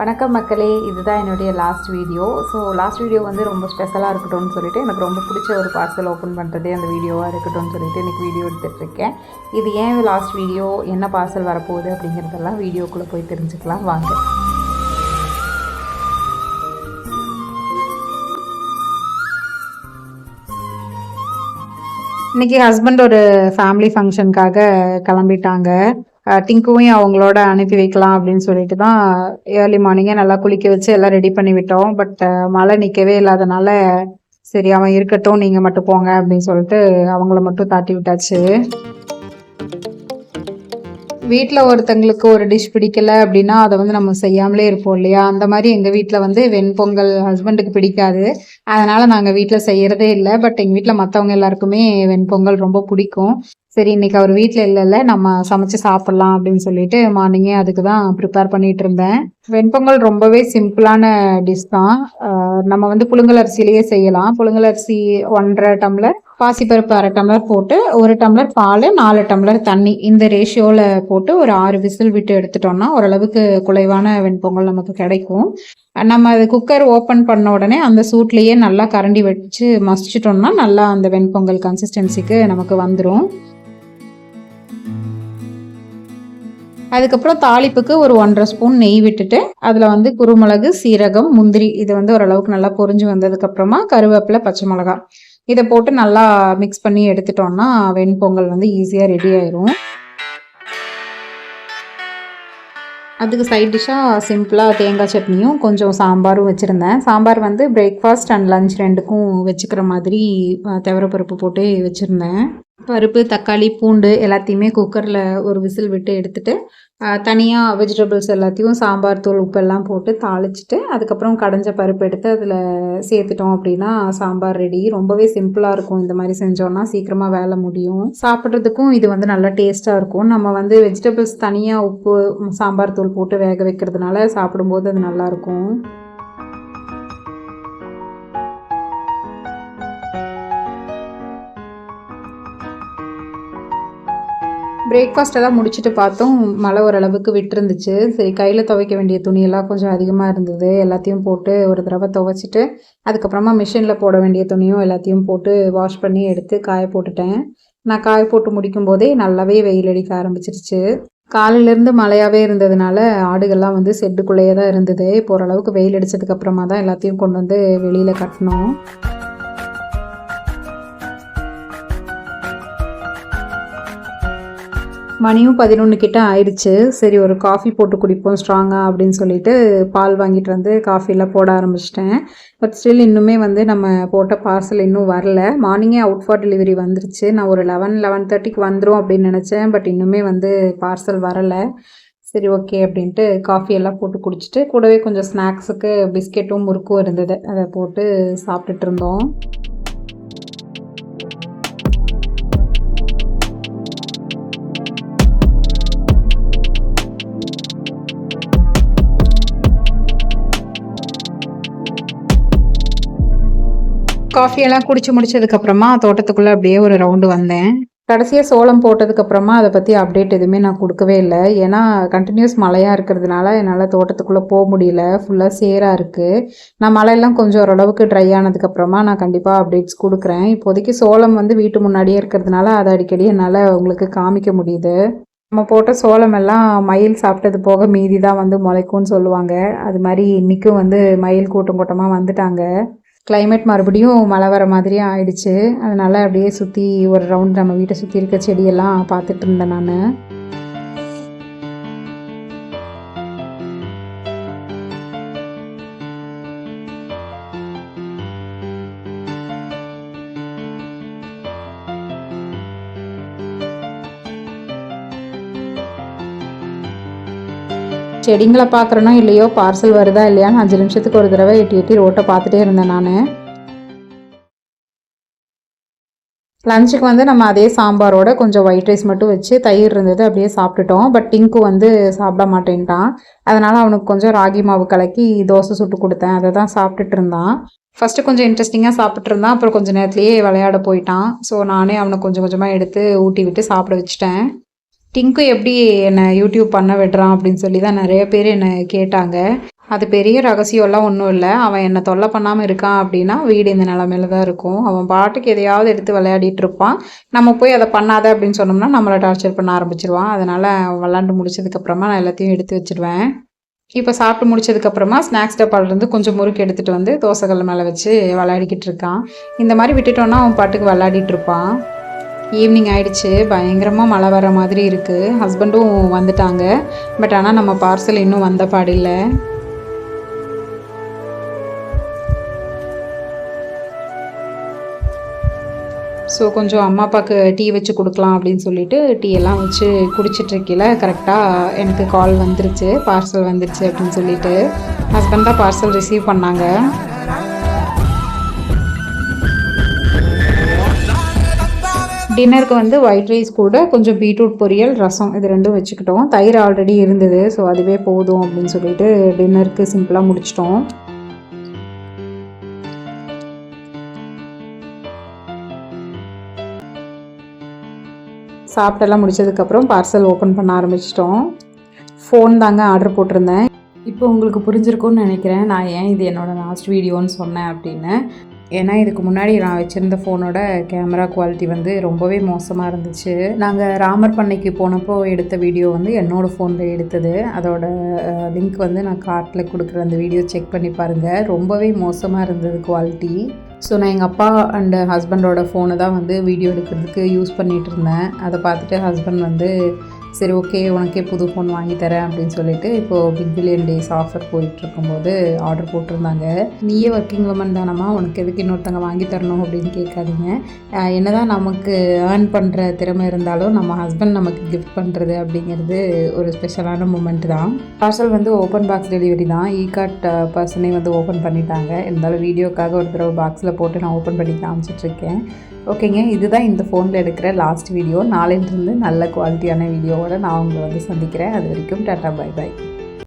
வணக்கம் மக்களே இதுதான் என்னுடைய last video so last video வந்து ரொம்ப ஸ்பெஷலாக இருக்கட்டும்னு சொல்லிட்டு எனக்கு ரொம்ப பிடிச்ச ஒரு பார்சல் ஓப்பன் பண்ணுறதே அந்த வீடியோவாக இருக்கட்டும்னு சொல்லிட்டு எனக்கு வீடியோ எடுத்துகிட்ருக்கேன் இது ஏன் லாஸ்ட் வீடியோ என்ன பார்சல் வரப்போகுது அப்படிங்கிறதெல்லாம் வீடியோக்குள்ளே போய் தெரிஞ்சுக்கலாம். வாங்க. இன்னைக்கு ஹஸ்பண்ட் ஒரு ஃபேமிலி ஃபங்க்ஷனுக்காக கிளம்பிட்டாங்க. டிங்குவையும் அவங்களோட அனுப்பி வைக்கலாம் அப்படின்னு சொல்லிட்டு தான் ஏர்லி மார்னிங்கே நல்லா குளிக்க வச்சு எல்லாம் ரெடி பண்ணி விட்டோம். பட் மழை நிற்கவே இல்லாதனால சரி அவன் இருக்கட்டும் நீங்கள் மட்டும் போங்க அப்படின்னு சொல்லிட்டு அவங்கள மட்டும் தாட்டி விட்டாச்சு. வீட்டில் ஒருத்தங்களுக்கு ஒரு டிஷ் பிடிக்கல அப்படின்னா அதை வந்து நம்ம செய்யாமலே இருப்போம் இல்லையா? அந்த மாதிரி எங்கள் வீட்டில் வந்து வெண்பொங்கல் ஹஸ்பண்டுக்கு பிடிக்காது. அதனால் நாங்கள் வீட்டில் செய்யறதே இல்லை. பட் எங்கள் வீட்டில் மற்றவங்க எல்லாருக்குமே வெண்பொங்கல் ரொம்ப பிடிக்கும். சரி இன்னைக்கு அவர் வீட்டில் இல்லைல்ல நம்ம சமைச்சு சாப்பிட்லாம் அப்படின்னு சொல்லிட்டு மார்னிங்கே அதுக்கு தான் ப்ரிப்பேர் பண்ணிட்டு இருந்தேன். வெண்பொங்கல் ரொம்பவே சிம்பிளான டிஷ் தான். நம்ம வந்து புழுங்கல் அரிசியிலேயே செய்யலாம். புழுங்கல் அரிசி ஒன்றரை டம்ளர் பாசிப்பருப்பு அரை டம்ளர் போட்டு ஒரு டம்ளர் பால் நாலு டம்ளர் தண்ணி இந்த ரேஷியோவில் போட்டு ஒரு ஆறு விசில் விட்டு எடுத்துட்டோம்னா ஓரளவுக்கு குலைவான வெண்பொங்கல் நமக்கு கிடைக்கும். நம்ம அது குக்கர் ஓப்பன் பண்ண உடனே அந்த சூட்லேயே நல்லா கரண்டி வச்சு மசிச்சிட்டோம்னா நல்லா அந்த வெண்பொங்கல் கன்சிஸ்டன்சிக்கு நமக்கு வந்துடும் அதுக்கப்புறம் தாளிப்புக்கு ஒரு ஒன்றரை ஸ்பூன் நெய் விட்டுட்டு அதில் வந்து குருமிளகு சீரகம் முந்திரி இது வந்து ஓரளவுக்கு நல்லா பொரிஞ்சு வந்ததுக்கப்புறமா கருவேப்பிலை பச்சை மிளகாய். இதை போட்டு நல்லா மிக்ஸ் பண்ணி எடுத்துட்டோம்னா வெண்பொங்கல் வந்து ஈஸியாக ரெடி ஆயிரும். அதுக்கு சைட் டிஷ்ஷாக சிம்பிளாக தேங்காய் சட்னியும் கொஞ்சம் சாம்பாரும் வச்சுருந்தேன். சாம்பார் வந்து பிரேக்ஃபாஸ்ட் அண்ட் லஞ்ச் ரெண்டுக்கும் வச்சுக்கிற மாதிரி அஹ், துவரப்பருப்பு போட்டு வச்சுருந்தேன். பருப்பு தக்காளி பூண்டு எல்லாத்தையுமே குக்கரில் ஒரு விசில் விட்டு எடுத்துட்டு தனியாக வெஜிடபிள்ஸ் எல்லாத்தையும் சாம்பார் தூள் உப்பெல்லாம் போட்டு தாளிச்சிட்டு அதுக்கப்புறம் கடைஞ்ச பருப்பு எடுத்து அதில் சேர்த்துட்டோம் அப்படின்னா சாம்பார் ரெடி ரொம்பவே சிம்பிளாக இருக்கும். இந்த மாதிரி செஞ்சோம்னா சீக்கிரமாக வேலை முடியும். சாப்பிட்றதுக்கும் இது வந்து நல்லா டேஸ்ட்டாக இருக்கும். நம்ம வந்து வெஜிடபிள்ஸ் தனியாக உப்பு சாம்பார் தூள் போட்டு வேக வைக்கிறதுனால சாப்பிடும்போது அது நல்லாயிருக்கும் பிரேக்ஃபாஸ்ட் எல்லாம் முடிச்சுட்டு பார்த்தோம். மழை ஓரளவுக்கு விட்டுருந்துச்சு. சரி கையில் துவைக்க வேண்டிய துணியெல்லாம் கொஞ்சம் அதிகமாக இருந்தது. எல்லாத்தையும் போட்டு ஒரு தடவை துவைச்சிட்டு அதுக்கப்புறமா மிஷினில் போட வேண்டிய துணியும் எல்லாத்தையும் போட்டு வாஷ் பண்ணி எடுத்து காய போட்டுட்டேன். நான் காய போட்டு முடிக்கும் போதே நல்லாவே வெயில் அடிக்க ஆரம்பிச்சிருச்சு. காலையிலேருந்து மழையாகவே இருந்ததுனால ஆடுகள்லாம் வந்து செட்டுக்குள்ளேயே தான் இருந்தது. இப்போ ஓரளவுக்கு வெயில் அடித்ததுக்கப்புறமா தான் எல்லாத்தையும் கொண்டு வந்து வெளியில் கட்டினோம் மணியும் பதினொன்று கிட்ட ஆயிடுச்சு. சரி ஒரு காஃபி போட்டு குடிப்போம் ஸ்ட்ராங்காக அப்படின்னு சொல்லிட்டு பால் வாங்கிட்டு வந்து காஃபிலாம் போட ஆரம்பிச்சிட்டேன். பட் ஸ்டில் இன்னுமே வந்து நம்ம போட்ட பார்சல் இன்னும் வரல. மார்னிங்கே அவுட் ஃபார் டெலிவரி வந்துருச்சு. நான் ஒரு லெவன் லெவன் தேர்ட்டிக்கு வந்துடும் அப்படின்னு நினச்சேன். பட் இன்னுமே வந்து பார்சல் வரலை. சரி ஓகே அப்படின்ட்டு காஃபி எல்லாம் போட்டு குடிச்சிட்டு கூடவே கொஞ்சம் ஸ்நாக்ஸுக்கு பிஸ்கெட்டும் முறுக்கும் இருந்தது. அதை போட்டு சாப்பிட்டுட்டு இருந்தோம். காஃபியெல்லாம் குடிச்சு முடிச்சதுக்கப்புறமா தோட்டத்துக்குள்ளே அப்படியே ஒரு ரவுண்டு வந்தேன். கடைசியாக சோளம் போட்டதுக்கப்புறமா அதை பற்றி அப்டேட் எதுவுமே நான் கொடுக்கவே இல்லை. ஏன்னா கண்டினியூஸ் மழையாக இருக்கிறதுனால என்னால் தோட்டத்துக்குள்ளே போக முடியல. ஃபுல்லாக சேராக இருக்குது நான் மழையெல்லாம் கொஞ்சம் ஓரளவுக்கு ட்ரை ஆனதுக்கப்புறமா நான் கண்டிப்பாக அப்டேட்ஸ் கொடுக்குறேன். இப்போதைக்கு சோளம் வந்து வீட்டு முன்னாடியே இருக்கிறதுனால அதை அடிக்கடி என்னால் உங்களுக்கு காமிக்க முடியுது. நம்ம போட்ட சோளம் எல்லாம் மயில் சாப்பிட்டது போக மீதி தான் வந்து முளைக்கும்னு சொல்லுவாங்க. அது மாதிரி இன்றைக்கும் வந்து மயில் கூட்டம் கூட்டமாக வந்துட்டாங்க. கிளைமேட் மறுபடியும் மழை வர மாதிரியே ஆயிடுச்சு. அதனால் அப்படியே சுற்றி ஒரு ரவுண்ட் நம்ம வீட்டை சுற்றி இருக்க செடியெல்லாம் பார்த்துட்டு இருந்தேன் நான். செடிங்களை பார்க்குறனோ இல்லையோ பார்சல் வருதா இல்லையான்னு அஞ்சு நிமிஷத்துக்கு ஒரு தடவை எட்டி எட்டி ரோட்டை பார்த்துட்டே இருந்தேன் நான். லஞ்சுக்கு வந்து நம்ம அதே சாம்பாரோட கொஞ்சம் ஒயிட் ரைஸ் மட்டும் வச்சு தயிர் இருந்தது அப்படியே சாப்பிட்டுட்டோம். பட் டிங்கு வந்து சாப்பிட மாட்டேன்ட்டான். அதனால் அவனுக்கு கொஞ்சம் ராகி மாவு கலக்கி தோசை சுட்டு கொடுத்தேன். அதை தான் சாப்பிட்டுட்டு இருந்தான். ஃபஸ்ட்டு கொஞ்சம் இன்ட்ரெஸ்டிங்காக சாப்பிட்டு இருந்தான். அப்புறம் கொஞ்சம் நேரத்துலேயே விளையாட போயிட்டான். ஸோ நானே அவனை கொஞ்சம் கொஞ்சமாக எடுத்து ஊட்டி விட்டு சாப்பிட வச்சுட்டேன். டிங்கு எப்படி என்னை யூடியூப் பண்ண விடுறான் அப்படின்னு சொல்லி தான் நிறைய பேர் என்னை கேட்டாங்க. அது பெரிய ரகசியம்லாம் ஒன்றும் இல்லை. அவன் என்னை தொல்லை பண்ணாமல் இருக்கான் அப்படின்னா வீடு இந்த நிலமையில தான் இருக்கும். அவன் பாட்டுக்கு எதையாவது எடுத்து விளையாடிட்டு இருப்பான். நம்ம போய் அதை பண்ணாத அப்படின்னு சொன்னோம்னா நம்மளை டார்ச்சர் பண்ண ஆரம்பிச்சிருவான். அதனால் அவன் விளாண்டு முடிச்சதுக்கப்புறமா நான் எல்லாத்தையும் எடுத்து வச்சுருவேன். இப்போ சாப்பிட்டு முடிச்சதுக்கப்புறமா ஸ்நாக்ஸ் டப்பாலேருந்து கொஞ்சம் முறுக்கு எடுத்துகிட்டு வந்து தோசைகள் மேலே வச்சு விளையாடிக்கிட்டு இருக்கான். இந்த மாதிரி விட்டுட்டோன்னா அவன் பாட்டுக்கு விளையாடிட்டு இருப்பான். ஈவினிங் ஆயிடுச்சு. பயங்கரமாக மழை வர மாதிரி இருக்குது ஹஸ்பண்டும் வந்துட்டாங்க. பட் ஆனால் நம்ம பார்சல் இன்னும் வந்த பாடில்லை ஸோ கொஞ்சம் அம்மா அப்பாவுக்கு டீ வச்சு கொடுக்கலாம் அப்படின்னு சொல்லிட்டு டீ எல்லாம் வச்சு குடிச்சிட்ருக்கையில் கரெக்டாக எனக்கு கால் வந்துருச்சு. பார்சல் வந்துருச்சு அப்படின்னு சொல்லிட்டு. ஹஸ்பண்ட் தான் பார்சல் ரிசீவ் பண்ணாங்க. டின்னருக்கு வந்து ஒயிட் ரைஸ் கூட கொஞ்சம் பீட்ரூட் பொரியல் ரசம் இது ரெண்டும் வச்சுக்கிட்டோம். தயிர் ஆல்ரெடி இருந்தது ஸோ அதுவே போதும் அப்படின்னு சொல்லிட்டு டின்னருக்கு சிம்பிளாக முடிச்சிட்டோம். சாப்பிட்டெல்லாம் முடிச்சதுக்கப்புறம் பார்சல் ஓப்பன் பண்ண ஆரம்பிச்சிட்டோம். ஃபோன் தாங்க ஆர்டர் போட்டிருந்தேன். இப்போ உங்களுக்கு புரிஞ்சிருக்கும்னு நினைக்கிறேன். நான் ஏன் இது என்னோடய லாஸ்ட் வீடியோன்னு சொன்னேன் அப்படின்னு. ஏன்னா இதுக்கு முன்னாடி நான் வச்சுருந்த ஃபோனோட கேமரா குவாலிட்டி வந்து ரொம்பவே மோசமாக இருந்துச்சு. நாங்கள் ராமர் பண்ணைக்கு போனப்போ எடுத்த வீடியோ வந்து என்னோடய ஃபோனில் எடுத்தது. அதோட லிங்க் வந்து நான் கார்ட்டில் கொடுக்குற அந்த வீடியோ செக் பண்ணி பாருங்கள் ரொம்பவே மோசமாக இருந்தது குவாலிட்டி ஸோ நான் எங்கள் அப்பா அண்டு ஹஸ்பண்டோட ஃபோனை தான் வந்து வீடியோ எடுக்கிறதுக்கு யூஸ் பண்ணிகிட்டு இருந்தேன். அதை பார்த்துட்டு ஹஸ்பண்ட் வந்து சரி ஓகே உனக்கே புது ஃபோன் வாங்கி தரேன் அப்படின்னு சொல்லிட்டு இப்போது பிக் பில்லியன் டேஸ் ஆஃபர் போயிட்டு ஆர்டர் போட்டிருந்தாங்க. நீயே ஒர்க்கிங் உமன் தானம்மா உனக்கு எதுக்கு இன்னொருத்தங்க வாங்கி தரணும் அப்படின்னு கேட்காதீங்க. என்ன தான் நமக்கு ஏர்ன் பண்ணுற திறமை இருந்தாலும் நம்ம ஹஸ்பண்ட் நமக்கு கிஃப்ட் பண்ணுறது அப்படிங்கிறது ஒரு ஸ்பெஷலான மூமெண்ட் தான். பார்சல் வந்து ஓப்பன் பாக்ஸ் டெலிவரி தான். இகார்ட் கார்ட் பர்சனே வந்து ஓப்பன் பண்ணிட்டாங்க. இருந்தாலும் வீடியோக்காக ஒரு தடவை பாக்ஸில் போட்டு நான் ஓப்பன் பண்ணி காமிச்சிட்ருக்கேன். ஓகேங்க இதுதான் இந்த ஃபோனில் எடுக்கிற லாஸ்ட் வீடியோ நாளையிலிருந்து நல்ல குவாலிட்டியான வீடியோவோட நான் உங்களை வந்து சந்திக்கிறேன். அது வரைக்கும் டாட்டா பை பை